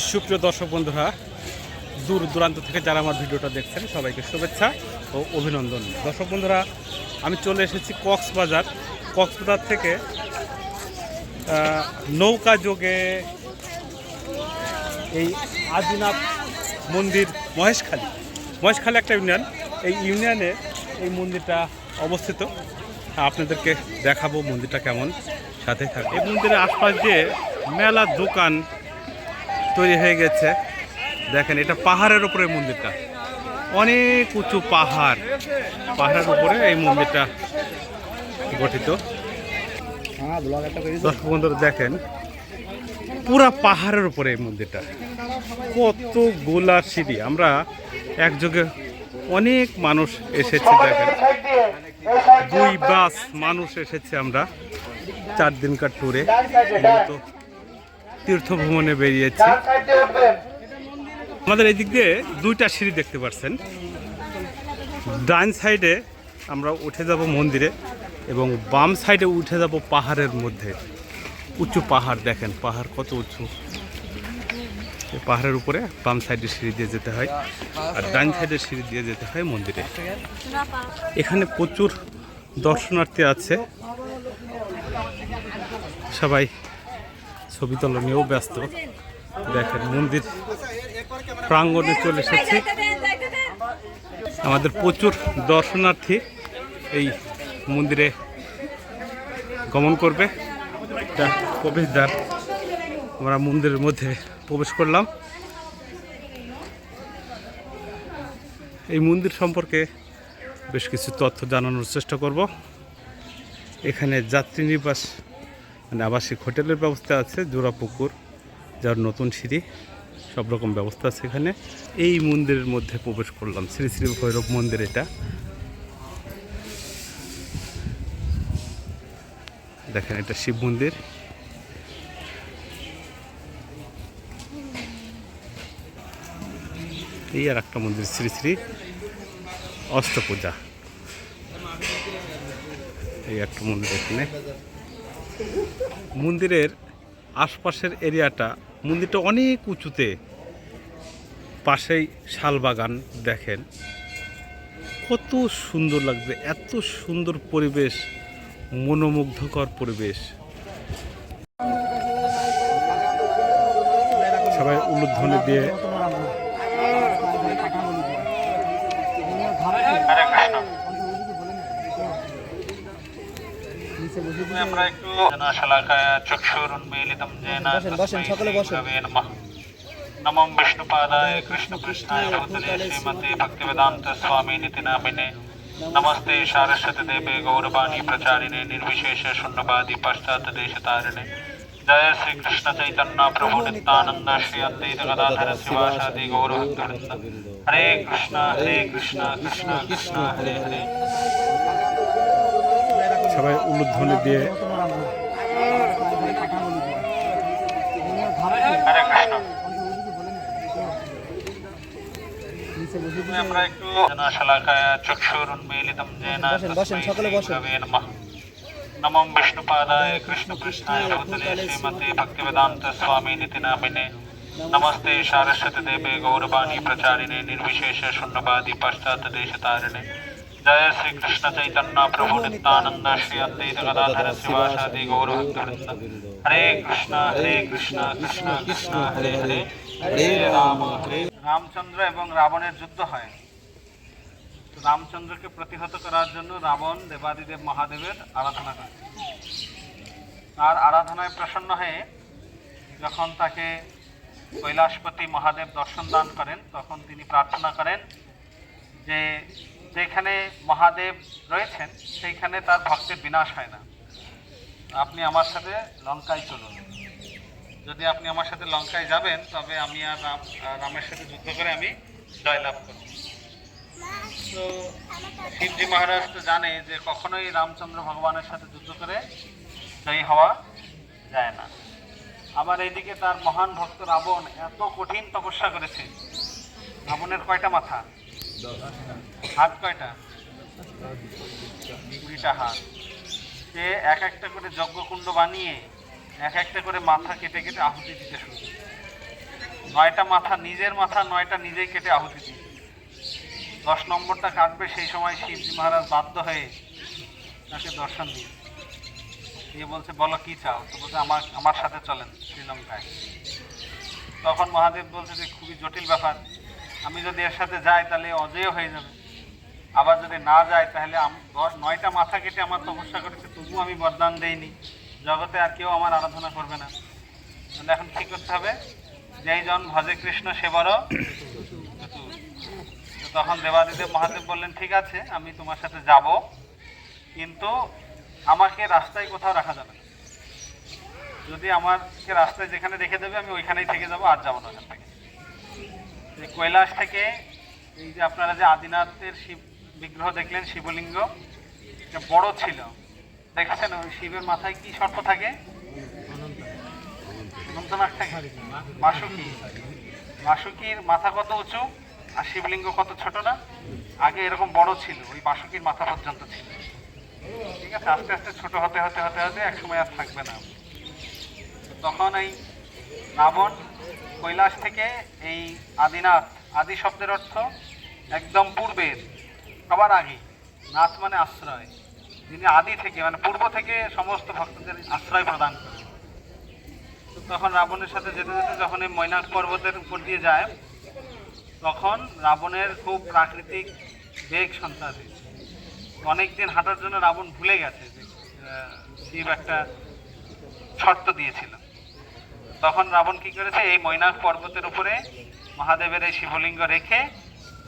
সুপ্রিয় দর্শক বন্ধুরা, দূর দূরান্ত থেকে যারা আমার ভিডিওটা দেখছেন, সবাইকে শুভেচ্ছা ও অভিনন্দন। দর্শক বন্ধুরা, আমি চলে এসেছি কক্সবাজার। কক্সবাজার থেকে নৌকা যোগে এই আদিনাথ মন্দির, মহেশখালী। মহেশখালী একটা ইউনিয়ন। এই ইউনিয়নে এই মন্দিরটা অবস্থিত। আপনাদেরকে দেখাবো মন্দিরটা কেমন, সাথে থাকে এই মন্দিরের আশপাশ দিয়ে মেলা দোকান তৈরি হয়ে গেছে। দেখেন, এটা পাহাড়ের উপরে মন্দিরটা। অনেক উঁচু পাহাড়। পাহাড়ের উপরে এই মন্দিরটা গঠিত। দর্শক বন্ধুরা, দেখেন, পুরা পাহাড়ের উপরে এই মন্দিরটা। কত গোলা সিঁড়ি। আমরা একযোগে অনেক মানুষ এসেছে, দেখেন। দুই বাস মানুষ এসেছে আমরা, চার দিনকার ট্যুরে মূলত তীর্থ ভ্রমণে বেরিয়েছি। আমাদের এই দিক দিয়ে দুইটা সিঁড়ি দেখতে পাচ্ছেন ডান সাইডে আমরা উঠে যাব মন্দিরে এবং বাম সাইডে উঠে যাব পাহাড়ের মধ্যে। উঁচু পাহাড়, দেখেন পাহাড় কত উঁচু। পাহাড়ের উপরে বাম সাইডে সিঁড়ি দিয়ে যেতে হয় আর ডান সাইডে সিঁড়ি দিয়ে যেতে হয় মন্দিরে। এখানে প্রচুর দর্শনার্থী আছে। সবাই ছবি তোলা নিয়েও ব্যস্ত। দেখেন, মন্দির প্রাঙ্গণে চলে এসেছি। আমাদের প্রচুর দর্শনার্থী এই মন্দিরে গমন করবে। এটা প্রবেশদ্বার। আমরা মন্দিরের মধ্যে প্রবেশ করলাম। এই মন্দির সম্পর্কে বেশ কিছু তথ্য জানানোর চেষ্টা করব। এখানে যাত্রী নিবাস মানে আবাসিক হোটেলের ব্যবস্থা আছে জোড়াপুকুর যার নতুন সিঁড়ি, সব রকম ব্যবস্থা আছে এখানে। এই মন্দিরের মধ্যে প্রবেশ করলাম, শ্রী শ্রী ভৈরব মন্দির এটা। দেখেন, এটা শিব মন্দির। এই আর একটা মন্দির, শ্রী শ্রী অষ্টপূজা। এই একটা মন্দির এখানে। মন্দিরের আশপাশের এরিয়াটা, মন্দিরটা অনেক উঁচুতে পাশেই শালবাগান দেখেন। কত সুন্দর লাগবে এত সুন্দর পরিবেশ, মনোমুগ্ধকর পরিবেশ। সবাই উলুধ্বনি দিয়ে আমরা একটু জনশলাকায় চক্ষুরুন্মীলিতম যেন বসেন, বসেন, সকলে বসেন। তস্मै নমঃ নমঃ বিষ্ণুপাদায় কৃষ্ণপৃষ্ঠায় ভূতলে শ্রীমতে ভক্তিবেদান্ত স্বামী নীতি নামিনে নমস্তে সারস্বতী দেবে গৌরবাণী প্রচারিণে নির্বিশেষ শূন্যবাদী পাশ্চাত্য দেশ তারিণে জয় শ্রী কৃষ্ণ চৈতন্য প্রভু নিত্যানন্দ শ্রী অদ্বৈত গদাধর শিবাসাদি গৌর ভক্তবৃন্দ হরে কৃষ্ণ হরে কৃষ্ণ কৃষ্ণ কৃষ্ণ হরে হরে সবাই উলুধ্বনি দিয়ে হরে কৃষ্ণ আমরা একটু জনশলাকায় চক্ষুরুন্মীলিতম যেন বসেন, বসেন, তস্मै সকলে বসেন। শ্রীগুরবে নমঃ নমঃ বিষ্ণুপাদায় কৃষ্ণপৃষ্ঠায় ভূতলে শ্রীমতে ভক্তিবেদান্ত স্বামী নীতি নামিনে অদ্বৈত গদাধর শিবাসাদি গৌর ভক্তবৃন্দ হরে কৃষ্ণ কৃষ্ণ কৃষ্ণ কৃষ্ণ, হরে হরে। হরে রাম রামচন্দ্র এবং রাবণের যুদ্ধ হয়। রামচন্দ্রকে প্রতিহত করার জন্য রাবণ, দেবাদিদেব, মহাদেবের আরাধনা করে। আর আরাধনায় প্রসন্ন হয়ে যখন তাকে কৈলাসপতি মহাদেব দর্শন দান করেন, তখন তিনি প্রার্থনা করেন যে যেখানে মহাদেব রয়েছেন, সেইখানে তার ভক্তের বিনাশ হয় না। আপনি আমার সাথে লঙ্কায় চলুন। যদি আপনি আমার সাথে লঙ্কায় যাবেন, তবে আমি আর রাম রামের সাথে যুদ্ধ করে আমি জয়লাভ করব। তো শিবজি মহারাজ তো জানে যে কখনোই রামচন্দ্র ভগবানের সাথে যুদ্ধ করে জয়ী হওয়া যায় না। আবার এইদিকে তার মহান ভক্ত রাবণ এত কঠিন তপস্যা করেছে। রাবণের কয়টা মাথা? হাত কয়টা? কুড়িটা হাত। সে এক একটা করে যজ্ঞকুণ্ড বানিয়ে, এক একটা করে মাথা কেটে কেটে আহুতি দিতে শুরু নয়টা মাথা নিজের মাথা, নয়টা নিজেই কেটে আহুতি দিয়ে। দশ নম্বরটা কাটবে, সেই সময় শিবজি মহারাজ বাধ্য হয়ে তাকে দর্শন দিয়ে। দিয়ে বলছে, বলো, কি চাও? তো বলছে, আমার আমার সাথে চলেন শ্রীলঙ্কায়। তখন মহাদেব বলছে যে, খুবই জটিল ব্যাপার। আমি যদি এর সাথে যাই, তাহলে অজেয় হয়ে যাবে। আবার যদি না যায়, তাহলে দশ- নয়টা মাথা কেটে আমার তপস্যা করেছে, তবুও আমি বরদান দেইনি। জগতে আর কেউ আমার আরাধনা করবে না। এখন কি করতে হবে? যেই জন ভজে কৃষ্ণ সেবারও তো তখন দেবাদিদেব মহাদেব বললেন, ঠিক আছে, আমি তোমার সাথে যাব। কিন্তু আমাকে রাস্তায় কোথাও রাখা যাবে যদি আমাকে রাস্তায় যেখানে রেখে দেবে, আমি ওইখানেই থেকে যাব, আর যাব না ওখান থেকে। কৈলাস থেকে এই যে আপনারা যে আদিনাথের শিব বিগ্রহ দেখলেন শিবলিঙ্গ। বড় ছিল। দেখেছেন ওই শিবের মাথায় কি সর্প থাকে। বাসুকি। বাসুকির মাথা কত উঁচু আর শিবলিঙ্গ কত ছোট না? আগে এরকম বড় ছিল, ওই বাসুকির মাথা পর্যন্ত ছিল। ঠিক আছে, আস্তে আস্তে ছোট হতে হতে হতে হতে একসময় আর থাকবে না। তখন এই রাবণ কৈলাস থেকে এই আদিনাথ, আদি শব্দের অর্থ একদম পূর্বের। সবার আগে নাথ মানে আশ্রয়। যিনি আদি থেকে মানে পূর্ব থেকে সমস্ত ভক্তদের আশ্রয় প্রদান করেন। তো তখন রাবণের সাথে যেতে যেতে যখন এই মৈনাক পর্বতের উপর দিয়ে যায়, তখন রাবণের খুব প্রাকৃতিক বেগ সঞ্চার হয়েছে। অনেকদিন হাঁটার জন্য রাবণ ভুলে গেছে যে শিব একটা শর্ত দিয়েছিল। তখন রাবণ কি করেছে? এই মৈনাক পর্বতের উপরে মহাদেবের এই শিবলিঙ্গ রেখে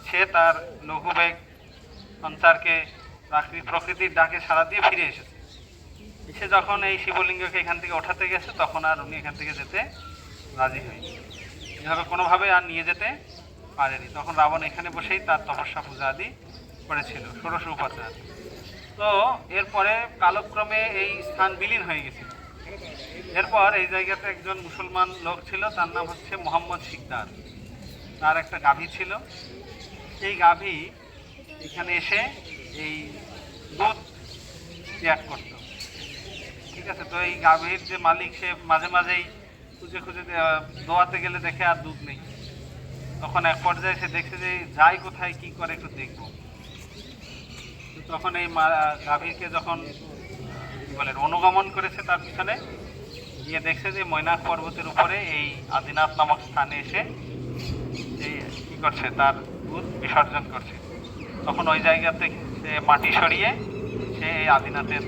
সে তার লঘুবেগ সঞ্চারকে প্রকৃতির ডাকে সারা দিয়ে ফিরে এসেছে। এসে যখন এই শিবলিঙ্গকে এখান থেকে ওঠাতে গেছে, তখন আর উনি এখান থেকে যেতে রাজি হয়নি। এভাবে কোনোভাবে আর নিয়ে যেতে পারেনি। তখন রাবণ এখানে বসেই তার তপস্যা পূজা আদি করেছিল, ষোড়শ উপাচার তো এরপরে কালক্রমে এই স্থান বিলীন হয়ে গেছিল। এরপর এই জায়গাতে একজন মুসলমান লোক ছিল, তার নাম হচ্ছে মোহাম্মদ শিকদার। তার একটা গাভী ছিল। সেই গাভী এখানে এসে এই দুধ ত্যাগ করত। ঠিক আছে, তো এই গাভীর যে মালিক, সে মাঝে মাঝেই খুঁজে খুঁজে দোয়াতে গেলে দেখে আর দুধ নেই। তখন এক পর্যায়ে সে দেখছে যে যাই কোথায়, কি করে একটু দেখব। তখন এই গাভীরকে যখন বলে, অনুগমন করেছে তার পিছনে, গিয়ে দেখছে যে মৈনাক পর্বতের উপরে এই আদিনাথ নামক স্থানে এসে কি করছে, তার দুধ বিসর্জন করছে। তখন ওই জায়গাতে সে মাটি সরিয়ে সে এই আদিনাথের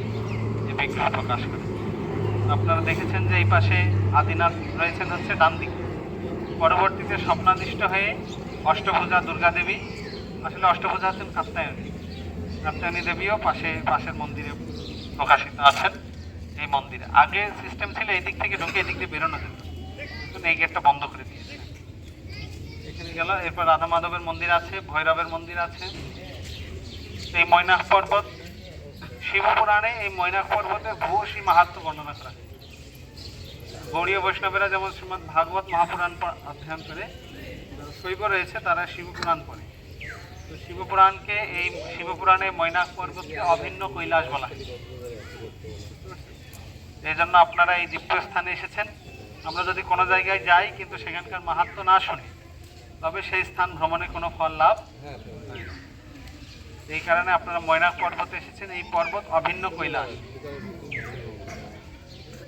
যে বিগ্রহ প্রকাশ করে। আপনারা দেখেছেন যে এই পাশে আদিনাথ রয়েছেন হচ্ছে ডান দিকে পরবর্তীতে স্বপ্নাদিষ্ট হয়ে অষ্টভুজা দুর্গা দেবী আসলে অষ্টভুজা হচ্ছেন কাত্তায়নী কাত্তায়নী দেবীও পাশে, পাশের মন্দিরে প্রকাশিত আছেন এই মন্দিরে। আগে সিস্টেম ছিল এই দিক থেকে ঢুকে এই দিক দিয়ে বেরোনো যেত। কিন্তু এই গেটটা বন্ধ করে দিয়েছে। এখানে গেল, এরপর রাধা মাধবের মন্দির আছে, ভৈরবের মন্দির আছে এই ময়নাক পর্বত শিবপুরাণে এই ময়নাক পর্বতের ভূয়সী মাহাত্ম বর্ণনা করা। গৌড়ীয় বৈষ্ণবেরা যেমন শ্রীমদ ভাগবত মহাপুরাণ অধ্যয়ন করে শৈব রয়েছে, তারা শিবপুরাণ পড়ে তো শিবপুরাণকে এই শিবপুরাণে মৈনাক পর্বতকে অভিন্ন কৈলাস বলা হয় এই জন্য আপনারা এই দিব্য স্থানে এসেছেন আমরা যদি কোনো জায়গায় যাই কিন্তু সেখানকার মাহাত্ম না শুনি, তবে সেই স্থান ভ্রমণে কোনো ফল লাভ হয় না। এই কারণে আপনারা ময়নাক পর্বতে এসেছেন, এই পর্বত অভিন্ন কৈলাস।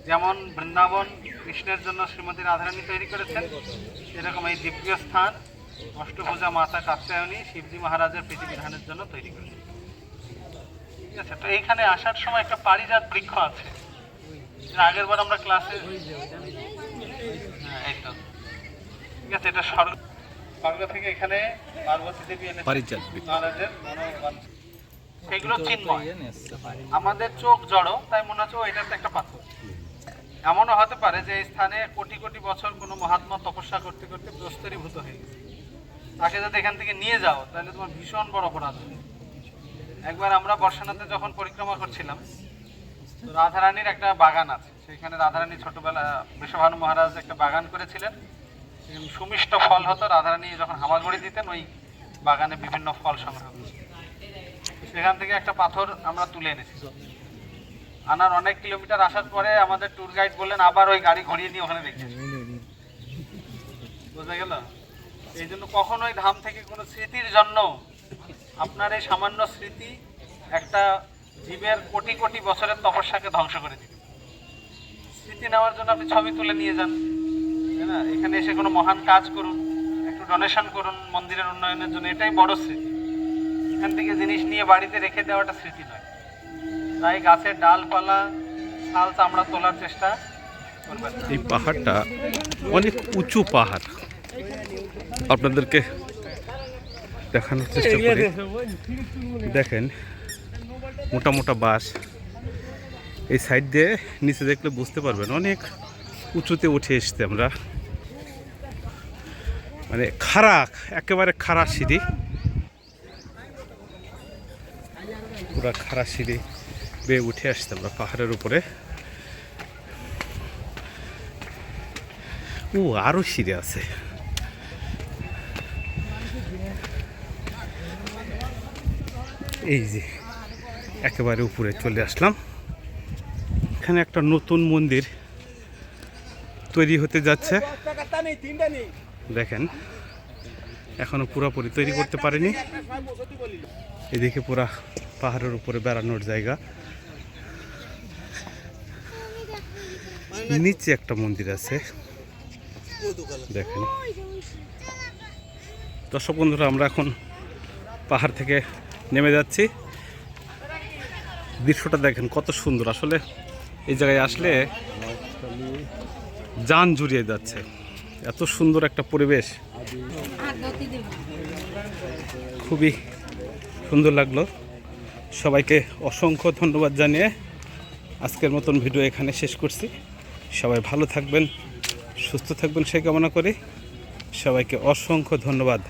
যেমন বৃন্দাবন কৃষ্ণের জন্য শ্রীমতী রাধারানী তৈরি করেছেন, এরকম এই দিব্য স্থান, অষ্টভুজা মাতা কাত্যায়নী শিবজি মহারাজের প্রীতিবিধানের জন্য তৈরি করেছেন। ঠিক আছে, তো এইখানে আসার সময় একটা পারিজাত বৃক্ষ আছে। আগের বার আমরা ক্লাসে হ্যাঁ এই তো। ঠিক আছে, এটা স্বর্গ থেকে এখানে পার্বতী দেবী সেগুলো চিন্ময়। আমাদের চোখ জড়ো তাই মনে হচ্ছে এটা একটা পাথর। এমনও হতে পারে যে এই স্থানে কোটি কোটি বছর কোনো মহাত্মা তপস্যা করতে করতে প্রস্তরীভূত হয়ে গেছে। তাকে যদি এখান থেকে নিয়ে যাও তাহলে তোমার ভীষণ বড় অপরাধ একবার আমরা বর্ষানাতে যখন পরিক্রমা করছিলাম তো রাধারানীর একটা বাগান আছে। সেখানে রাধারানী ছোটবেলা বিশ্বভানু মহারাজ একটা বাগান করেছিলেন। সুমিষ্ট ফল হতো। রাধারানী যখন হামাগুড়ি দিতেন, ওই বাগানে বিভিন্ন ফল সংগ্রহ সেখান থেকে একটা পাথর আমরা তুলে এনেছি। আনার অনেক কিলোমিটার আসার পরে আমাদের ট্যুর গাইড বললেন, আবার ওই গাড়ি ঘুরিয়ে নিয়ে ওখানে। তো বোঝা গেল? এই জন্য কখনোই ধাম থেকে কোনো স্মৃতির জন্য আপনার এই সামান্য স্মৃতি একটা জীবের কোটি কোটি বছরের তপস্যাকে ধ্বংস করে দিবে। স্মৃতি নেওয়ার জন্য আপনি ছবি তুলে নিয়ে যান। না? এখানে এসে কোনো মহান কাজ করুন একটু ডোনেশন করুন মন্দিরের উন্নয়নের জন্য এটাই বড় স্মৃতি। এখান থেকে জিনিস নিয়ে বাড়িতে রেখে দেওয়াটা স্মৃতি নয়। তাই গাছের ডালপালা ছাল চামড়া তোলার চেষ্টা করবেন এই পাহাড়টা অনেক উঁচু পাহাড়। আপনাদেরকে দেখানোর চেষ্টা করি। দেখেন মোটা মোটা বাঁশ। এই সাইড দিয়ে নিচে দেখলে বুঝতে পারবেন অনেক উঁচুতে উঠে এসছে আমরা। মানে খাড়া একেবারে খাড়া সিঁড়ি। পুরা খাড়া সিঁড়ি বেয়ে উঠে আসছে আমরা পাহাড়ের উপরে। ও আরও সিঁড়ি আছে। এই যে, একেবারে উপরে চলে আসলাম। এখানে একটা নতুন মন্দির তৈরি হতে যাচ্ছে। দেখেন, এখনও পুরোপুরি তৈরি করতে পারেনি। এদিকে পুরা পাহাড়ের উপরে বেড়ানোর জায়গা। নিচে একটা মন্দির আছে। দেখেন। দর্শক বন্ধুরা, আমরা এখন পাহাড় থেকে নেমে যাচ্ছি। দৃশ্যটা দেখেন, কত সুন্দর। আসলে এই জায়গায় আসলে যান জুড়িয়ে যাচ্ছে। এত সুন্দর একটা পরিবেশ। খুবই সুন্দর লাগল। সবাইকে অসংখ্য ধন্যবাদ জানিয়ে আজকের মতন ভিডিও এখানে শেষ করছি। সবাই ভালো থাকবেন, সুস্থ থাকবেন সে কামনা করি। সবাইকে অসংখ্য ধন্যবাদ।